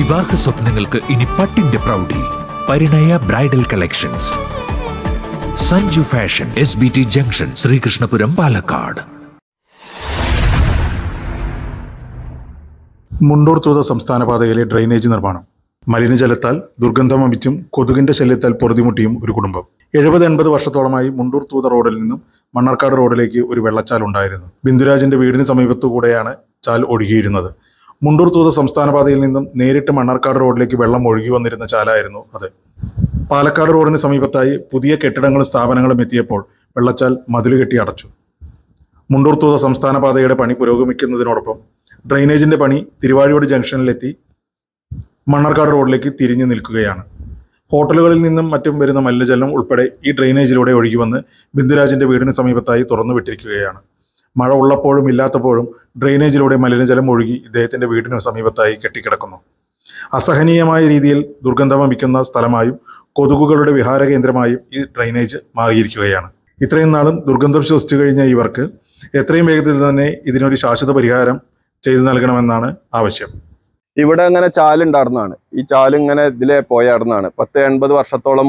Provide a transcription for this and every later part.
വിവാഹ സ്വപ്നങ്ങൾക്ക് ഇനി പട്ടിന്റെ പ്രൗഢി. Parinaya bridal collections. Sanju fashion S B T junction Sreekrishnapuram Palakkad. Mundur Thootha സംസ്ഥാന പാതയിലെ ഡ്രെയിനേജ് നിർമ്മാണം. മലിനജലത്താൽ ദുർഗന്ധം വമിച്ചും കൊതുകിന്റെ ശല്യത്താൽ പൊറുതിമുട്ടിയും ഒരു കുടുംബം. എഴുപത് എൺപത് വർഷത്തോളമായി മുണ്ടൂർ തൂത റോഡിൽ നിന്നും മണ്ണാർക്കാട് റോഡിലേക്ക് ഒരു വെള്ളച്ചാൽ ഉണ്ടായിരുന്നു. ബിന്ദുരാജിന്റെ വീടിന് സമീപത്തു കൂടെയാണ് ചാൽ ഒഴുകിയിരുന്നത്. മുണ്ടൂർ തൂത സംസ്ഥാന പാതയിൽ നിന്നും നേരിട്ട് മണ്ണാർക്കാട് റോഡിലേക്ക് വെള്ളം ഒഴുകി വന്നിരുന്ന ചാലായിരുന്നു അത്. പാലക്കാട് റോഡിന് സമീപത്തായി പുതിയ കെട്ടിടങ്ങളും സ്ഥാപനങ്ങളും എത്തിയപ്പോൾ വെള്ളച്ചാൽ മതിലുകെട്ടി അടച്ചു. മുണ്ടൂർ തൂത സംസ്ഥാന പാതയുടെ പണി പുരോഗമിക്കുന്നതിനോടൊപ്പം ഡ്രെയിനേജിന്റെ പണി തിരുവാഴിയോട് ജംഗ്ഷനിലെത്തി മണ്ണാർക്കാട് റോഡിലേക്ക് തിരിഞ്ഞു നിൽക്കുകയാണ്. ഹോട്ടലുകളിൽ നിന്നും മറ്റും വരുന്ന മലിനജലം ഉൾപ്പെടെ ഈ ഡ്രെയിനേജിലൂടെ ഒഴുകി വന്ന് ബിന്ദുരാജിന്റെ വീടിന് സമീപത്തായി തുറന്നു വിട്ടിരിക്കുകയാണ് മഴ ഉള്ളപ്പോഴും ഇല്ലാത്തപ്പോഴും ഡ്രെയിനേജിലൂടെ മലിനജലം ഒഴുകി ഇദ്ദേഹത്തിന്റെ വീടിന് സമീപത്തായി കെട്ടിക്കിടക്കുന്നു. അസഹനീയമായ രീതിയിൽ ദുർഗന്ധം വമിക്കുന്ന സ്ഥലമായും കൊതുകുകളുടെ വിഹാര കേന്ദ്രമായും ഈ ഡ്രെയിനേജ് മാറിയിരിക്കുകയാണ്. ഇത്രയും നാളും ദുർഗന്ധം ശ്വസിച്ചു കഴിഞ്ഞ ഇവർക്ക് എത്രയും വേഗത്തിൽ തന്നെ ഇതിനൊരു ശാശ്വത പരിഹാരം ചെയ്തു നൽകണമെന്നാണ് ആവശ്യം. ഇവിടെ അങ്ങനെ ചാലുണ്ടായിരുന്നതാണ് ഈ ചാൽ ഇങ്ങനെ ഇതിലെ പോയായിരുന്നതാണ് പത്ത് എൺപത് വർഷത്തോളം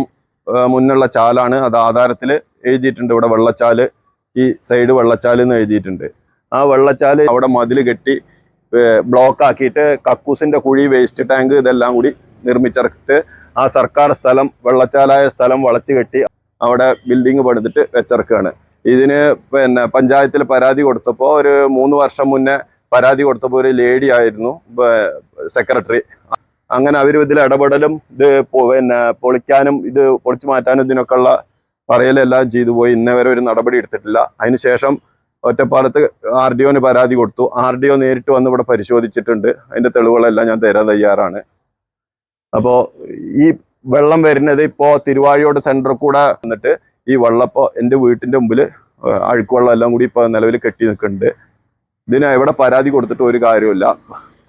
മുന്നുള്ള ചാലാണ് അത് ആധാരത്തിൽ എഴുതിയിട്ടുണ്ട്. ഇവിടെ വെള്ളച്ചാൽ ഈ സൈഡ് വെള്ളച്ചാൽ എന്ന് എഴുതിയിട്ടുണ്ട്. ആ വെള്ളച്ചാൽ അവിടെ മതിൽ കെട്ടി ബ്ലോക്ക് ആക്കിയിട്ട് കക്കൂസിന്റെ കുഴി വേസ്റ്റ് ടാങ്ക് ഇതെല്ലാം കൂടി നിർമ്മിച്ചിറക്കിട്ട് ആ സർക്കാർ സ്ഥലം വെള്ളച്ചാലായ സ്ഥലം വളച്ചു കെട്ടി അവിടെ ബിൽഡിംഗ് പണിതിട്ട് വെച്ചിറക്കുകയാണ് ഇതിന് പിന്നെ പഞ്ചായത്തിൽ പരാതി കൊടുത്തപ്പോൾ ഒരു മൂന്ന് വർഷം മുന്നേ പരാതി കൊടുത്തപ്പോൾ ഒരു ലേഡി ആയിരുന്നു സെക്രട്ടറി അങ്ങനെ അവർ ഇതിൽ ഇടപെടലും ഇത് പിന്നെ പൊളിക്കാനും ഇത് പൊളിച്ചു മാറ്റാനും ഇതിനൊക്കെ ഉള്ള പറയലെല്ലാം ചെയ്തു പോയി. ഇന്നേ വരെ ഒരു നടപടി എടുത്തിട്ടില്ല. അതിനുശേഷം ഒറ്റപ്പാലത്ത് ആർ ഡി ഒന് പരാതി കൊടുത്തു. ആർ ഡി ഒ നേരിട്ട് വന്ന് ഇവിടെ പരിശോധിച്ചിട്ടുണ്ട്. അതിന്റെ തെളിവുകളെല്ലാം ഞാൻ തരാൻ തയ്യാറാണ്. അപ്പോൾ ഈ വെള്ളം വരുന്നത് ഇപ്പോൾ തിരുവാഴിയോട് സെന്ററിൽ കൂടെ വന്നിട്ട് ഈ വെള്ളം ഇപ്പോൾ എന്റെ വീട്ടിന്റെ മുമ്പിൽ അഴുക്കുവെള്ളം എല്ലാം കൂടി ഇപ്പോൾ നിലവിൽ കെട്ടി നിൽക്കുന്നുണ്ട്. ഇതിന് എവിടെ പരാതി കൊടുത്തിട്ട് ഒരു കാര്യമില്ല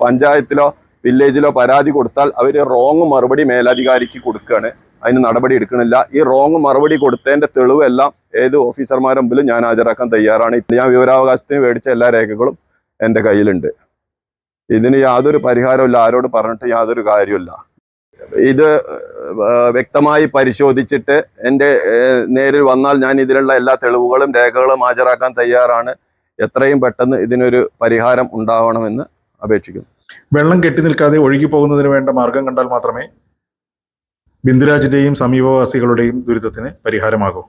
പഞ്ചായത്തിലോ വില്ലേജിലോ പരാതി കൊടുത്താൽ അവർ റോങ് മറുപടി മേലധികാരിക്ക് കൊടുക്കുകയാണ്. അതിന് നടപടി എടുക്കണില്ല. ഈ റോങ് മറുപടി കൊടുത്തതിന്റെ തെളിവെല്ലാം ഏത് ഓഫീസർമാരുടെ മുമ്പിലും ഞാൻ ഹാജരാക്കാൻ തയ്യാറാണ്. ഞാൻ വിവരാവകാശത്തിന് മേടിച്ച എല്ലാ രേഖകളും എന്റെ കയ്യിലുണ്ട്. ഇതിന് യാതൊരു പരിഹാരമില്ല ആരോട് പറഞ്ഞിട്ട് യാതൊരു കാര്യമില്ല ഇത് വ്യക്തമായി പരിശോധിച്ചിട്ട് എന്റെ നേരിൽ വന്നാൽ ഞാൻ ഇതിലുള്ള എല്ലാ തെളിവുകളും രേഖകളും ഹാജരാക്കാൻ തയ്യാറാണ്. എത്രയും പെട്ടെന്ന് ഇതിനൊരു പരിഹാരം ഉണ്ടാവണമെന്ന് അപേക്ഷിക്കുന്നു. വെള്ളം കെട്ടി നിൽക്കാതെ ഒഴുകി പോകുന്നതിന് വേണ്ട മാർഗം കണ്ടാൽ മാത്രമേ ബിന്ദുരാജിന്റെയും സമീപവാസികളുടെയും ദുരിതത്തിന് പരിഹാരമാകൂ